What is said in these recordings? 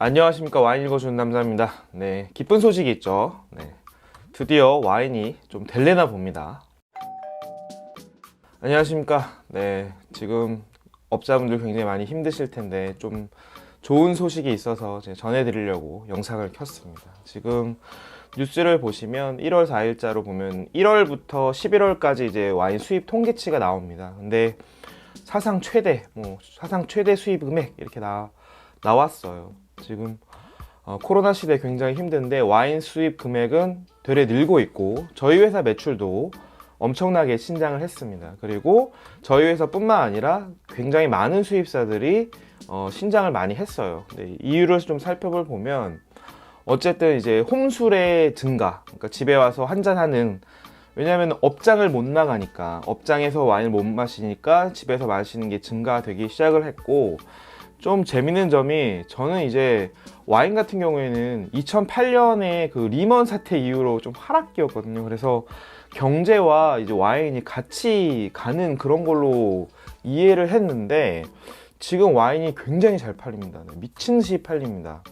안녕하십니까 와인 읽어주는 남자입니다. 네, 기쁜 소식이 있죠. 네, 드디어 와인이 좀 될래나 봅니다. 안녕하십니까. 네, 지금 업자분들 굉장히 많이 힘드실 텐데 좀 좋은 소식이 있어서 전해드리려고 영상을 켰습니다. 지금 뉴스를 보시면 1월 4일자로 보면 1월부터 11월까지 이제 와인 수입 통계치가 나옵니다. 근데 사상 최대, 뭐 사상 최대 수입 금액 이렇게 나 나왔어요. 지금 어, 코로나 시대 굉장히 힘든데 와인 수입 금액은 되레 늘고 있고 저희 회사 매출도 엄청나게 신장을 했습니다. 그리고 저희 회사뿐만 아니라 굉장히 많은 수입사들이 어, 신장을 많이 했어요. 근데 이유를 좀 살펴볼 보면 어쨌든 이제 홈술의 증가, 그러니까 집에 와서 한잔하는 왜냐하면 업장을 못 나가니까 업장에서 와인을 못 마시니까 집에서 마시는 게 증가되기 시작을 했고 좀 재밌는 점이 저는 이제 와인 같은 경우에는 2008년에 그 리먼 사태 이후로 좀 하락기였거든요. 그래서 경제와 이제 와인이 같이 가는 그런 걸로 이해를 했는데 지금 와인이 굉장히 잘 팔립니다. 네, 미친 듯이 팔립니다.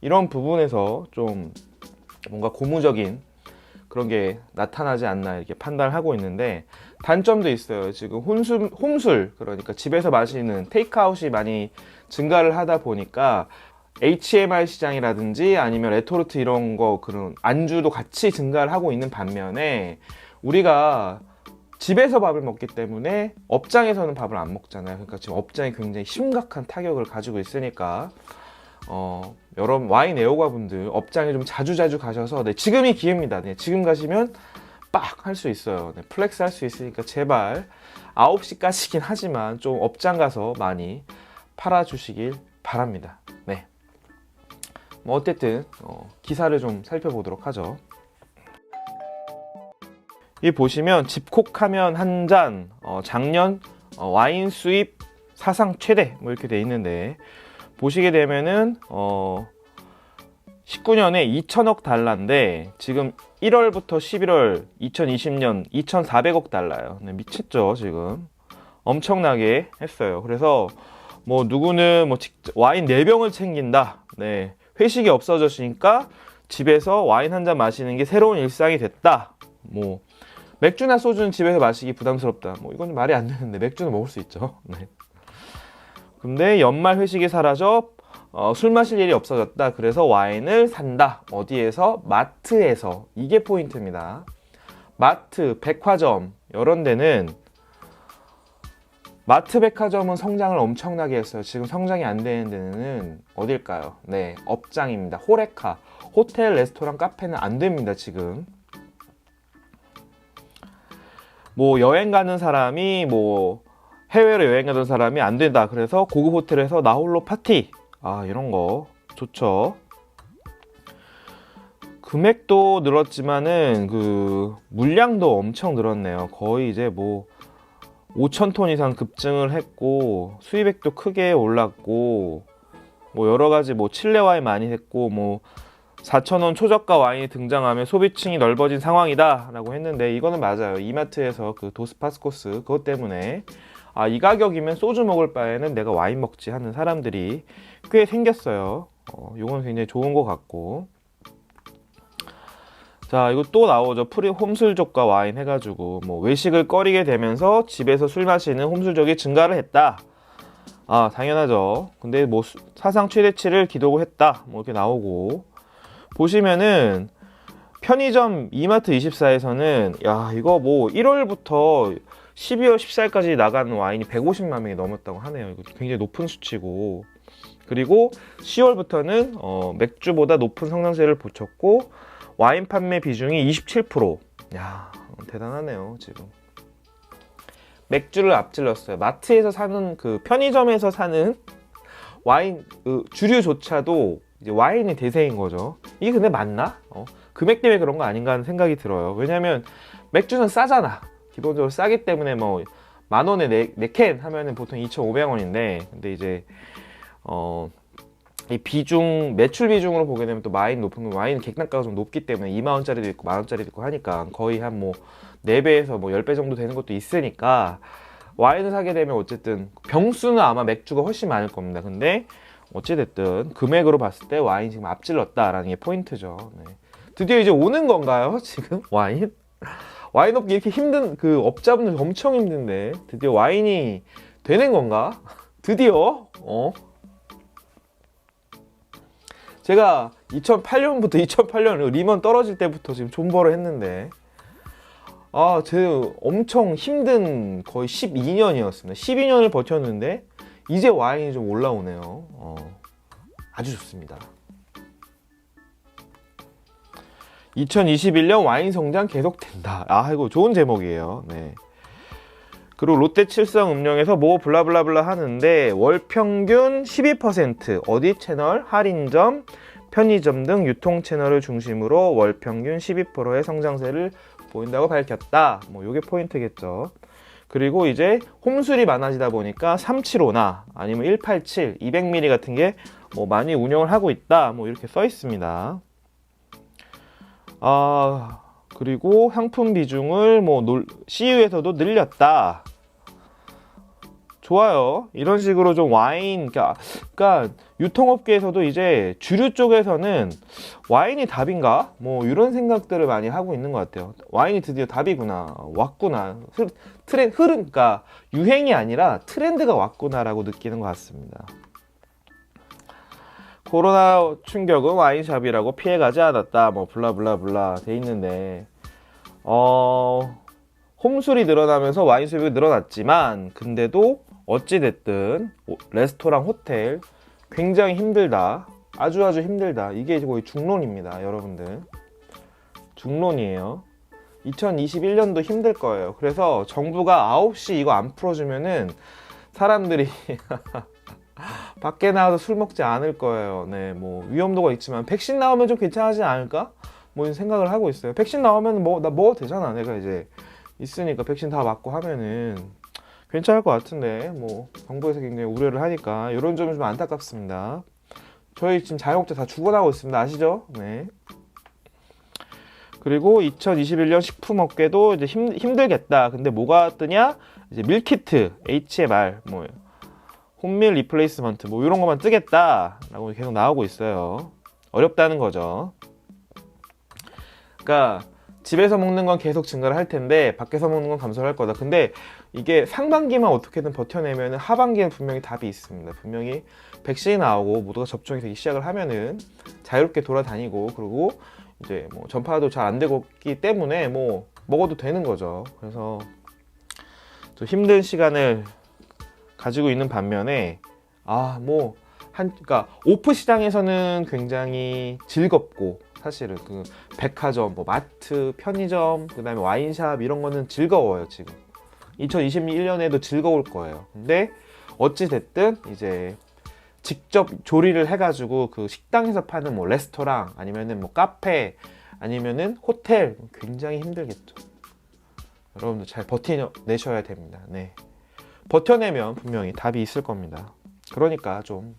이런 부분에서 좀 뭔가 고무적인 그런 게 나타나지 않나 이렇게 판단을 하고 있는데 단점도 있어요. 지금 홈술, 홈술 그러니까 집에서 마시는 테이크아웃이 많이 증가를 하다 보니까 HMR 시장이라든지 아니면 레토르트 이런 거 그런 안주도 같이 증가를 하고 있는 반면에 우리가 집에서 밥을 먹기 때문에 업장에서는 밥을 안 먹잖아요. 그러니까 지금 업장이 굉장히 심각한 타격을 가지고 있으니까 어, 여러분 와인 애호가 분들 업장에 좀 자주 자주 가셔서 네, 지금이 기회입니다. 네, 지금 가시면 빡 할 수 있어요. 네, 플렉스 할 수 있으니까 제발 9시까지긴 하지만 좀 업장 가서 많이 팔아주시길 바랍니다. 네. 뭐 어쨌든 어, 기사를 좀 살펴보도록 하죠. 이 보시면 집콕하면 한 잔, 어, 작년 어, 와인 수입 사상 최대 뭐 이렇게 돼 있는데 보시게 되면은 어 19년에 2천억 달러인데 지금 1월부터 11월 2020년 2,400억 달러예요. 네, 미쳤죠 지금 엄청나게 했어요. 그래서 뭐 누구는 뭐 직접 와인 4병을 챙긴다. 네 회식이 없어졌으니까 집에서 와인 한 잔 마시는 게 새로운 일상이 됐다. 뭐 맥주나 소주는 집에서 마시기 부담스럽다. 뭐 이건 말이 안 되는데 맥주는 먹을 수 있죠. 네. 근데 연말 회식이 사라져 어, 술 마실 일이 없어졌다. 그래서 와인을 산다. 어디에서? 마트에서. 이게 포인트입니다. 마트, 백화점 이런 데는 마트 백화점은 성장을 엄청나게 했어요. 지금 성장이 안 되는 데는 어딜까요? 네, 업장입니다. 호레카, 호텔, 레스토랑, 카페는 안 됩니다. 지금. 뭐 여행 가는 사람이 뭐 해외로 여행 가던 사람이 안 된다. 그래서 고급 호텔에서 나 홀로 파티. 아, 이런 거 좋죠. 금액도 늘었지만은 그 물량도 엄청 늘었네요. 거의 이제 뭐 5천 톤 이상 급증을 했고 수입액도 크게 올랐고 뭐 여러 가지 뭐 칠레 와인 많이 했고 뭐 4,000원 초저가 와인이 등장하면 소비층이 넓어진 상황이다라고 했는데 이거는 맞아요. 이마트에서 그 도스파스코스 그것 때문에 아, 이 가격이면 소주 먹을 바에는 내가 와인 먹지 하는 사람들이 꽤 생겼어요. 어, 이건 굉장히 좋은 것 같고. 자, 이거 또 나오죠. 프리 홈술족과 와인 해가지고 뭐 외식을 꺼리게 되면서 집에서 술 마시는 홈술족이 증가를 했다. 아, 당연하죠. 근데 뭐 수- 사상 최대치를 기록을 했다. 뭐 이렇게 나오고 보시면은 편의점 이마트 24에서는 야 이거 뭐 1월부터 12월 14일까지 나간 와인이 150만 명이 넘었다고 하네요. 이거 굉장히 높은 수치고 그리고 10월부터는 어, 맥주보다 높은 성장세를 보쳤고 와인 판매 비중이 27%. 야 대단하네요 지금. 맥주를 앞질렀어요. 마트에서 사는 그 편의점에서 사는 와인 그 주류조차도 와인이 대세인 거죠. 이게 근데 맞나? 어, 금액 때문에 그런 거 아닌가 하는 생각이 들어요. 왜냐면 맥주는 싸잖아. 기본적으로 싸기 때문에 뭐 만 원에 네, 네캔 하면은 보통 2,500원인데 근데 이제 어. 이 비중 매출 비중으로 보게 되면 또 와인 높은 건 와인 객단가가 좀 높기 때문에 2만 원짜리도 있고 만 원짜리도 있고 하니까 거의 한 뭐 4배에서 뭐 10배 정도 되는 것도 있으니까 와인을 사게 되면 어쨌든 병수는 아마 맥주가 훨씬 많을 겁니다. 근데 어찌됐든 금액으로 봤을 때 와인 지금 앞질렀다라는 게 포인트죠. 네. 드디어 이제 오는 건가요? 지금 와인? 와인 업기 이렇게 힘든 그 업자분들 엄청 힘든데 드디어 와인이 되는 건가? 드디어 어? 제가 2008년부터 2008년 리먼 떨어질 때부터 지금 존버를 했는데 아, 제 엄청 힘든 거의 12년이었습니다. 12년을 버텼는데 이제 와인이 좀 올라오네요. 어, 아주 좋습니다. 2021년 와인 성장 계속된다. 아, 이거 좋은 제목이에요. 네. 그리고 롯데 칠성 음료에서 뭐 블라블라블라 하는데 월 평균 12% 어디 채널, 할인점, 편의점 등 유통 채널을 중심으로 월 평균 12%의 성장세를 보인다고 밝혔다. 뭐 요게 포인트겠죠. 그리고 이제 홈술이 많아지다 보니까 375나 아니면 187, 200ml 같은 게 뭐 많이 운영을 하고 있다. 뭐 이렇게 써 있습니다. 아, 그리고 상품 비중을 뭐 놀- CU에서도 늘렸다. 좋아요. 이런 식으로 좀 와인, 그러니까, 그러니까 유통업계에서도 이제 주류 쪽에서는 와인이 답인가? 뭐 이런 생각들을 많이 하고 있는 것 같아요. 와인이 드디어 답이구나, 왔구나. 흐, 트렌 흐름, 그러니까 유행이 아니라 트렌드가 왔구나라고 느끼는 것 같습니다. 코로나 충격은 와인샵이라고 피해가지 않았다. 뭐 블라블라블라 돼 있는데 어 홈술이 늘어나면서 와인 수입이 늘어났지만 근데도 어찌 됐든 레스토랑 호텔 굉장히 힘들다. 아주 아주 힘들다. 이게 거의 중론입니다, 여러분들. 중론이에요. 2021년도 힘들 거예요. 그래서 정부가 9시 이거 안 풀어주면은 사람들이 밖에 나와서 술 먹지 않을 거예요. 네, 뭐 위험도가 있지만 백신 나오면 좀 괜찮아지지 않을까? 뭐 이런 생각을 하고 있어요. 백신 나오면 뭐 나 먹어도 되잖아. 내가 이제 있으니까 백신 다 맞고 하면은 괜찮을 것 같은데 뭐 정부에서 굉장히 우려를 하니까 이런 점이 좀 안타깝습니다. 저희 지금 자영업자 다 죽어나고 있습니다. 아시죠? 네. 그리고 2021년 식품업계도 이제 힘, 힘들겠다. 근데 뭐가 뜨냐? 이제 밀키트, HMR, 뭐 홈밀 리플레이스먼트 뭐 이런 것만 뜨겠다라고 계속 나오고 있어요. 어렵다는 거죠. 그러니까 집에서 먹는 건 계속 증가를 할 텐데 밖에서 먹는 건 감소를 할 거다. 근데 이게 상반기만 어떻게든 버텨내면 하반기에는 분명히 답이 있습니다. 분명히 백신이 나오고 모두가 접종이 되기 시작을 하면은 자유롭게 돌아다니고 그리고 이제 뭐 전파도 잘 안 되고 있기 때문에 뭐 먹어도 되는 거죠. 그래서 좀 힘든 시간을 가지고 있는 반면에 아뭐 한 그러니까 오프 시장에서는 굉장히 즐겁고 사실은 그 백화점, 뭐 마트, 편의점, 그다음에 와인샵 이런 거는 즐거워요 지금. 2021년에도 즐거울 거예요. 근데 어찌 됐든 이제 직접 조리를 해가지고 그 식당에서 파는 뭐 레스토랑 아니면은 뭐 카페 아니면은 호텔 굉장히 힘들겠죠. 여러분들 잘 버텨내셔야 됩니다. 네. 버텨내면 분명히 답이 있을 겁니다. 그러니까 좀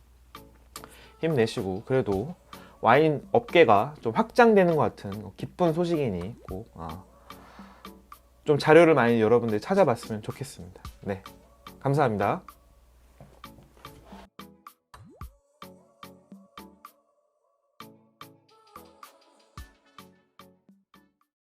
힘내시고 그래도 와인 업계가 좀 확장되는 것 같은 기쁜 소식이니 꼭 아, 좀 자료를 많이 여러분들 찾아봤으면 좋겠습니다. 네, 감사합니다.